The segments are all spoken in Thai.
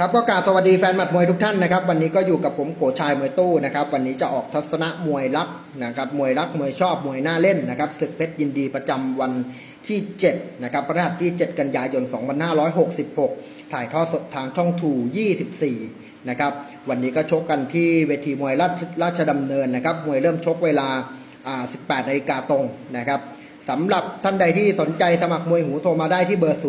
ครับก็กราบสวัสดีแฟนหมัดมวยทุกท่านนะครับ วันนี้ก็อยู่กับผมโกชายมวยตู้นะครับ วันนี้จะออกทัศนะมวยรักนะครับมวยรักมวยชอบมวยน่าเล่นนะครับศึกเพชรยินดีประจำวันที่7นะครับพฤหัสที่ 7 กันยายน 2566 ถ่ายทอดสดทางช่องทู24นะครับวันนี้ก็ชกกันที่เวทีมวยราชราชดำเนินนะครับมวยเริ่มชกเวลาอ่า18นาฬิกาตรงนะครับสำหรับท่านใดที่สนใจสมัครมวยหูโทรมาได้ที่เบอร์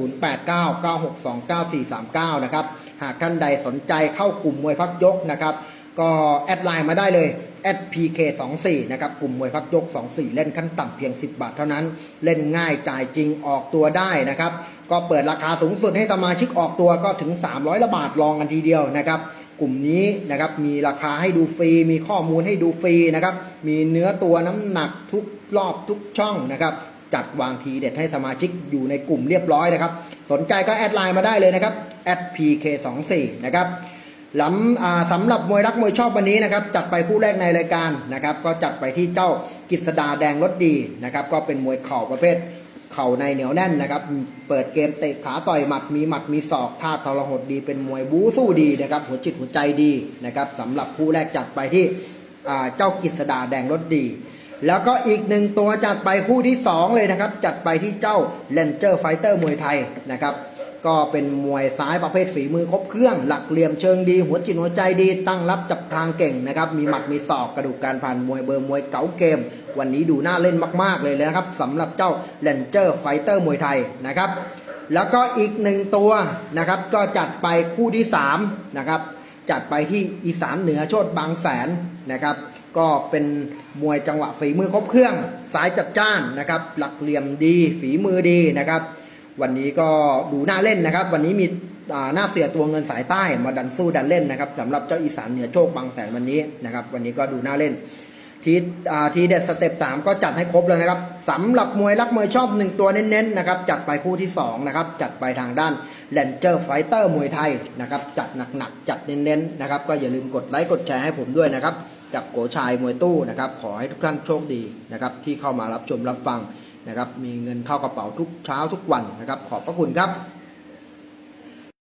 0899629439 นะครับ หากท่านใดสนใจเข้ากลุ่มมวยพักยกนะครับ ก็แอดไลน์มาได้เลย @pk24 นะครับกลุ่มมวยพักยก 24 เล่นขั้นต่ำเพียง 10 บาทเท่านั้น เล่นง่ายจ่ายจริงออกตัวได้นะครับ ก็เปิดราคาสูงสุดให้สมาชิกออกตัวก็ถึง 300ละบาทลองกันทีเดียวนะครับกลุ่มนี้นะครับมีราคาให้ดูฟรี มีข้อมูลให้ดูฟรีนะครับ มีเนื้อตัวน้ำหนักทุกรอบทุกช่องนะครับ จัดวางทีเด็ดให้สมาชิกอยู่ในกลุ่มเรียบร้อยนะครับ สนใจก็แอดไลน์มาได้เลยนะครับ @pk24 นะครับลำอ่าสำหรับมวยรักมวยชอบวันนี้นะครับจัดไปคู่แรกในรายการนะครับ ก็จัดไปที่เจ้ากิษดาแดงรถดีนะครับ ก็เป็นมวยเข่าประเภท เข่าในเหนียวแน่นนะครับ เปิดเกมเตะขาต่อยหมัดมีหมัดมีศอกท่าทรหดดีเป็นมวยบู๊สู้ดีนะครับ หัวจิตหัวใจดีนะครับสำหรับคู่แรกจัดไปที่เจ้ากิษดาแดงรถดี แล้วก็อีกหนึ่งตัวจัดไปคู่ที่ 2 เลยนะครับ จัดไปที่เจ้าเลนเจอร์ไฟเตอร์มวยไทยนะครับ ก็เป็นมวยซ้ายประเภทฝีมือครบเครื่อง หลักเหลี่ยมเชิงดี หัวจิตหัวใจดี ตั้งรับจับทางเก่งนะครับ มีหมัดมีศอกกระดูกการผ่านมวยเบอร์มวยเก๋าเกม วันนี้ดูน่าเล่นมาก ๆ เลยนะครับสำหรับเจ้าเลนเจอร์ไฟเตอร์มวยไทยนะครับแล้วก็อีกหนึ่งตัวนะครับก็จัดไปคู่ที่3นะครับจัดไปที่อีสานเหนือโชดบางแสนนะครับ ก็เป็นมวยจังหวะฝีมือครบเครื่องสายจัดจ้านนะครับ หลักเหลี่ยมดีฝีมือดีนะครับ วันนี้ก็ดูน่าเล่นนะครับ วันนี้มีหน้าเสียตัวเงินสายใต้มาดันสู้ดันเล่นนะครับสำหรับเจ้าอีสานเหนือโชคบางแสนวันนี้นะครับ วันนี้ก็ดูน่าเล่นทีทีเด็ดสเต็ปสามก็จัดให้ครบแล้วนะครับสำหรับมวยรักมวยชอบหนึ่งตัวเน้นๆนะครับจัดไปคู่ที่สองนะครับจัดไปทางด้านแลนเจอร์ไฟเตอร์มวยไทยนะครับจัดหนักๆจัดเน้นๆนะครับก็อย่าลืมกดไลค์กดแชร์ให้ผมด้วยนะครับ กับโกชายมวยตู้นะครับขอให้ทุกท่านโชคดีนะครับที่เข้ามารับชมรับฟังนะครับมีเงินเข้ากระเป๋าทุกเช้าทุกวันนะครับขอบพระคุณครับ